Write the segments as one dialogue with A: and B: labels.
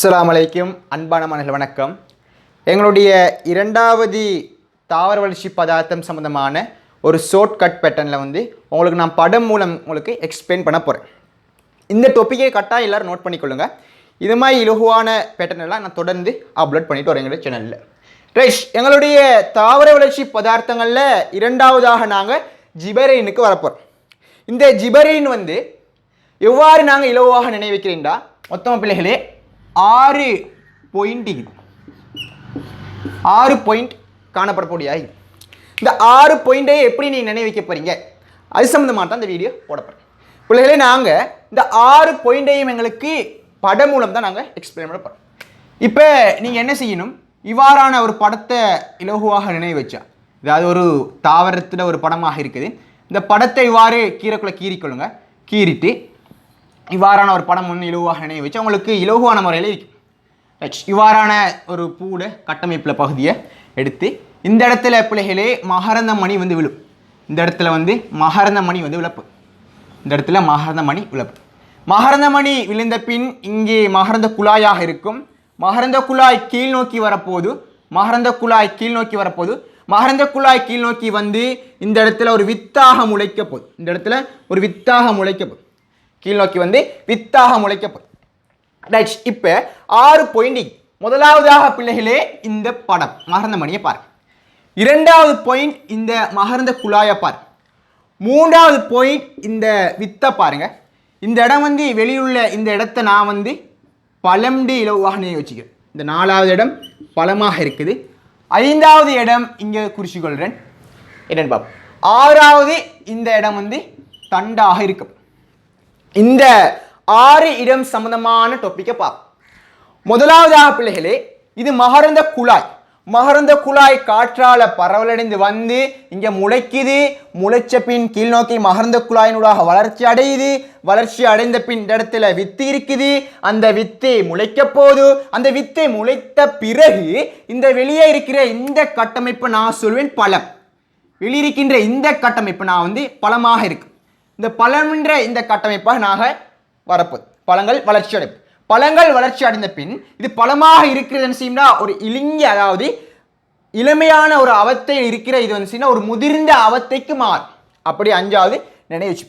A: அஸ்ஸலாமு அலைக்கும் அன்பான மனதில் வணக்கம். எங்களுடைய இரண்டாவது தாவர வளர்ச்சி பதார்த்தம் சம்மந்தமான ஒரு ஷார்ட் கட் பேட்டர்னில் வந்து உங்களுக்கு நான் படம் மூலம் உங்களுக்கு எக்ஸ்பிளைன் பண்ண போகிறேன் இந்த டொப்பிக்கை கட்டாயம் எல்லோரும் நோட் பண்ணிக்கொள்ளுங்க. இது மாதிரி இலகுவான பேட்டர்னெல்லாம் நான் தொடர்ந்து அப்லோட் பண்ணிட்டு வரேன் எங்களுடைய சேனலில் ரைஷ் எங்களுடைய தாவர வளர்ச்சி பதார்த்தங்களில் இரண்டாவதாக நாங்கள் ஜிபரைனுக்கு வரப்போகிறோம் இந்த ஜிபரைன் வந்து எவ்வாறு நாங்கள் இலவாக நினைவைக்கிறீங்களா மொத்தமாக பிள்ளைகளே ஆறு பாயிண்ட் ஆறு பாயிண்ட் காணப்படக்கூடிய இந்த ஆறு பாயிண்டை எப்படி நீ நினைவிக்க போறீங்க? அது சம்மந்தமாக தான் இந்த வீடியோ போட பிள்ளைகளே நாங்கள் இந்த ஆறு பாயிண்டையும் எங்களுக்கு படம் மூலம் தான் நாங்கள் எக்ஸ்பிளைன் பண்ண போகிறோம் இப்போ நீங்கள் என்ன செய்யணும்? இவ்வாறான ஒரு படத்தை இலகுவாக நினைவு வச்சா அதாவது ஒரு தாவரத்தில் ஒரு படமாக இருக்குது. இந்த படத்தை இவ்வாறு கீரைக்குள்ளே கீறிக்கொள்ளுங்க கீறிட்டு இவ்வாறான ஒரு படம் ஒன்று இலகுவாக நினைவு வச்சு அவங்களுக்கு இலகுவான முறையில் இவ்வாறான ஒரு பூட கட்டமைப்பில் பகுதியை எடுத்து இந்த இடத்துல பிள்ளைகளே மகரந்த மணி வந்து விழும். இந்த இடத்துல வந்து மகரந்த மணி வந்து விழப்பு. இந்த இடத்துல மகரந்த மணி விழப்பு. மகரந்த மணி விழுந்த பின் இங்கே மகரந்த குழாயாக இருக்கும். மகரந்த குழாய் கீழ் நோக்கி வரப்போது மகரந்த குழாய் கீழ் நோக்கி வரப்போது மகரந்த குழாய் கீழ் நோக்கி வந்து இந்த இடத்துல ஒரு வித்தாக முளைக்க போகுது. இந்த இடத்துல ஒரு வித்தாக முளைக்க போகுது. கீழ் நோக்கி வந்து வித்தாக முளைக்க ரைட் இப்போ ஆறு பாயிண்டிங் முதலாவதாக பிள்ளைகளே இந்த படம் மகர்ந்த மணியை பாரு இரண்டாவது பாயிண்ட் இந்த மகர்ந்த குழாயை பார் மூன்றாவது பாயிண்ட் இந்த வித்தை பாருங்க. இந்த இடம் வந்து வெளியுள்ள இந்த இடத்த நான் வந்து பழம்டி இலவாக நினைவு வச்சுக்கிறேன் இந்த நாலாவது இடம் பழமாக இருக்குது. ஐந்தாவது இடம் இங்கே குறிச்சிக்கொள்கிறேன். என்னென்னு பார்ப்போம் ஆறாவது இந்த இடம் வந்து தண்டாக இருக்கும். இந்த ஆறு இடம் சம்பந்தமான டாப்பிக்கை பார்ப்போம். முதலாவதாக பிள்ளைகளே இது மகரந்த குழாய். மகரந்த குழாய் காற்றால பரவலடைந்து வந்து இங்கே முளைக்குது. முளைச்ச பின் கீழ்நோக்கி மகரந்த குழாயினூடாக வளர்ச்சி அடையுது. வளர்ச்சி அடைந்த பின் இந்த இடத்துல வித்து இருக்குது. அந்த வித்தை முளைக்க போது அந்த வித்தை முளைத்த பிறகு இந்த வெளியே இருக்கிற இந்த கட்டமைப்பை நான் சொல்வேன் பழம். வெளியிருக்கின்ற இந்த கட்டமைப்பு நான் வந்து பழமாக இருக்கு. இந்த பழமின்ற இந்த கட்டமைப்பாக நாங்கள் வரப்போகுது. பழங்கள் வளர்ச்சி அடைப்பு. பழங்கள் வளர்ச்சி அடைந்த பின் இது பழமாக இருக்கிறதுன்னு செய்யும்னா ஒரு இலிங்கி அதாவது இளமையான ஒரு அவத்தை இருக்கிற இது வந்து ஒரு முதிர்ந்த அவத்தைக்கு மாறும். அப்படி அஞ்சாவது நினைவு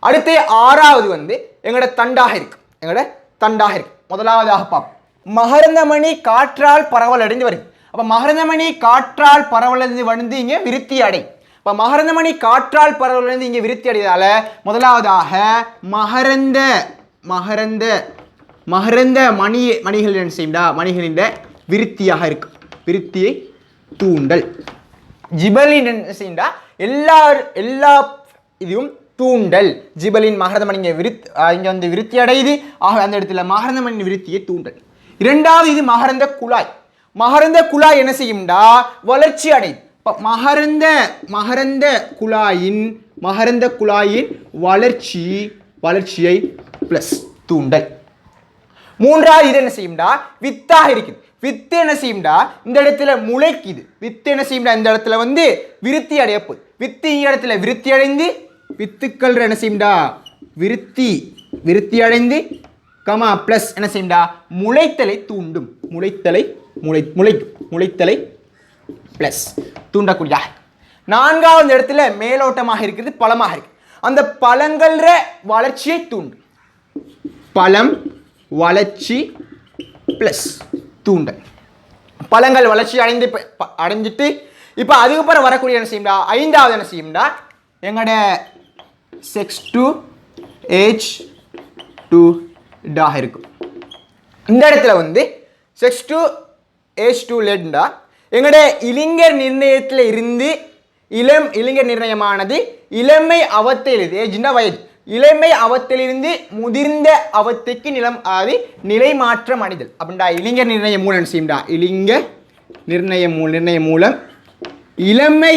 A: அடுத்து ஆறாவது வந்து எங்களோட தண்டாக இருக்கு. எங்களோட தண்டாக இருக்கு. முதலாவதாக பார்ப்போம். மகரந்தமணி காற்றால் பரவல் அடைந்து வருது. அப்போ மகரந்தமணி காற்றால் பரவலடைந்து வந்து இங்கே விருத்தி அடை இப்போ மகரந்தமணி காற்றால் பரவலேருந்து இங்கே விருத்தி அடையதால் முதலாவதாக மகரந்த மகரந்த மகரந்த மணி மணிகள் என்ன செய்யும்டா? மணிகளின் விருத்தியாக இருக்கு. விருத்தியை தூண்டல். ஜிபலின் என்ன செய்யும்டா? எல்லா எல்லா இதுவும் தூண்டல். ஜிபலின் மகரந்தமணி இங்கே விருத் இங்கே வந்து விருத்தி அடையுது. ஆக அந்த இடத்துல மகரந்தமணி விருத்தியை தூண்டல். இரண்டாவது இது மகரந்த குழாய். மகரந்த குழாய் என்ன செய்யும்டா? வளர்ச்சி அடையும் இப்போ மகரந்த மகரந்த குழாயின் மகரந்த குழாயின் வளர்ச்சி வளர்ச்சியை ப்ளஸ் தூண்டல். மூன்றாவது இது என்ன செய்யும்டா? வித்தாக இருக்குது. வித்து என்ன செய்யும்டா? இந்த இடத்துல முளைக்குது. வித்து என்ன செய்யும்டா? இந்த இடத்துல வந்து விருத்தி அடைய போகுது. வித்து இந்த இடத்துல விருத்தி அடைந்து வித்துக்கள் என்ன செய்யும்டா? விருத்தி விருத்தி அடைந்து கமா ப்ளஸ் என்ன செய்யும்டா? முளைத்தலை தூண்டும். முளைத்தலை முளை முளைக்கும். முளைத்தலை ப்ளஸ் தூண்டக்கூடிய நான்காவது இடத்துல மேலோட்டமாக இருக்கிறது பழமாக இருக்கு. அந்த பழங்கள்ற வளர்ச்சியை தூண்டு. பழம் வளர்ச்சி ப்ளஸ் தூண்டல். பழங்கள் வளர்ச்சி அடைந்து அடைஞ்சிட்டு இப்போ அதுக்கப்புறம் வரக்கூடிய என்ன செய்யும்டா? ஐந்தாவது என்ன செய்யும்டா? எங்களோட செக்ஸ் டூ ஏஜ் டூ டாக இருக்கும். இந்த இடத்துல வந்து செக்ஸ் டூ ஏஜ் டூ லெட்ண்டா? எங்களோட இளைஞர் நிர்ணயத்தில் இருந்து இளம் இளைஞர் நிர்ணயமானது இளமை அவத்தையிலிருந்து ஏஜ்னா வயது. இளமை அவத்திலிருந்து முதிர்ந்த அவத்துக்கு நிலம் ஆதி நிலை மாற்றம் அடைதல். அப்படின்டா இளைஞர் நிர்ணய மூலம் செய்யும்டா இளைஞர் நிர்ணய மூ நிர்ணய மூலம் இளமை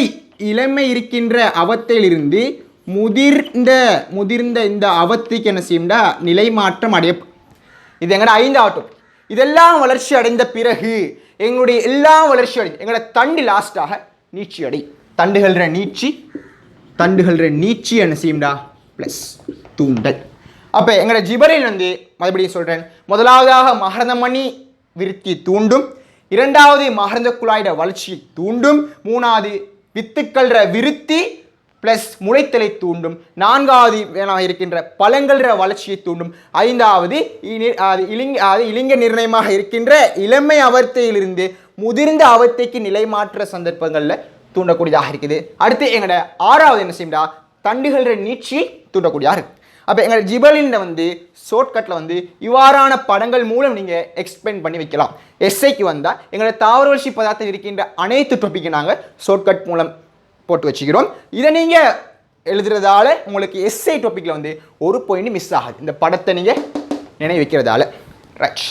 A: இளமை இருக்கின்ற அவத்தையிலிருந்து முதிர்ந்த முதிர்ந்த இந்த அவத்துக்கு என்ன செய்யும்டா நிலை மாற்றம் அடைய இது எங்கடா ஐந்து ஆட்டம். இதெல்லாம் வளர்ச்சி அடைந்த பிறகு எங்களுடைய எல்லா வளர்ச்சி அடையும். எங்களோட தண்டு லாஸ்ட்டாக நீச்சி அடை. தண்டுகள்ற நீச்சி தண்டுகள்ற நீச்சி என்ன செய்யும்டா? ப்ளஸ் தூண்டல். அப்போ எங்களோட ஜிபரில் வந்து மறுபடியும் சொல்கிறேன் முதலாவதாக மகரந்தமணி விருத்தி தூண்டும். இரண்டாவது மகரந்த குழாயிட வளர்ச்சி தூண்டும். மூணாவது வித்துக்கள்ற விருத்தி ப்ளஸ் முளைத்தலை தூண்டும். நான்காவது வேணாக இருக்கின்ற பழங்கள்ற வளர்ச்சியை தூண்டும். ஐந்தாவது இனி- அது இலிங்க அது இலிங்க நிர்ணயமாக இருக்கின்ற இளமை அவர்த்தையிலிருந்து முதிர்ந்த அவர்த்தைக்கு நிலைமாற்ற சந்தர்ப்பங்களில் தூண்டக்கூடியதாக இருக்குது. அடுத்து எங்களோட ஆறாவது என்ன செய்யும்டா? தண்டுகள நீட்சி தூண்டக்கூடியதாக இருக்குது அப்போ எங்களோட ஜிபலின் வந்து ஷார்ட்கட்டில் வந்து இவ்வாறான படங்கள் மூலம் நீங்கள் எக்ஸ்பிளைன் பண்ணி வைக்கலாம். எஸ்ஐக்கு வந்தால் எங்களோட தாவர வளர்ச்சி பதார்த்தம் இருக்கின்ற அனைத்து டாப்பிக்கை நாங்கள் ஷார்ட்கட் மூலம் போட்டு வச்சுக்கிறோம். இதை நீங்கள் எழுதுறதால உங்களுக்கு எஸ்ஐ டாப்பிக்கில் வந்து ஒரு பாயிண்ட் மிஸ் ஆகாது. இந்த படத்தை நீங்கள் நினைவு வைக்கிறதால. ரைட்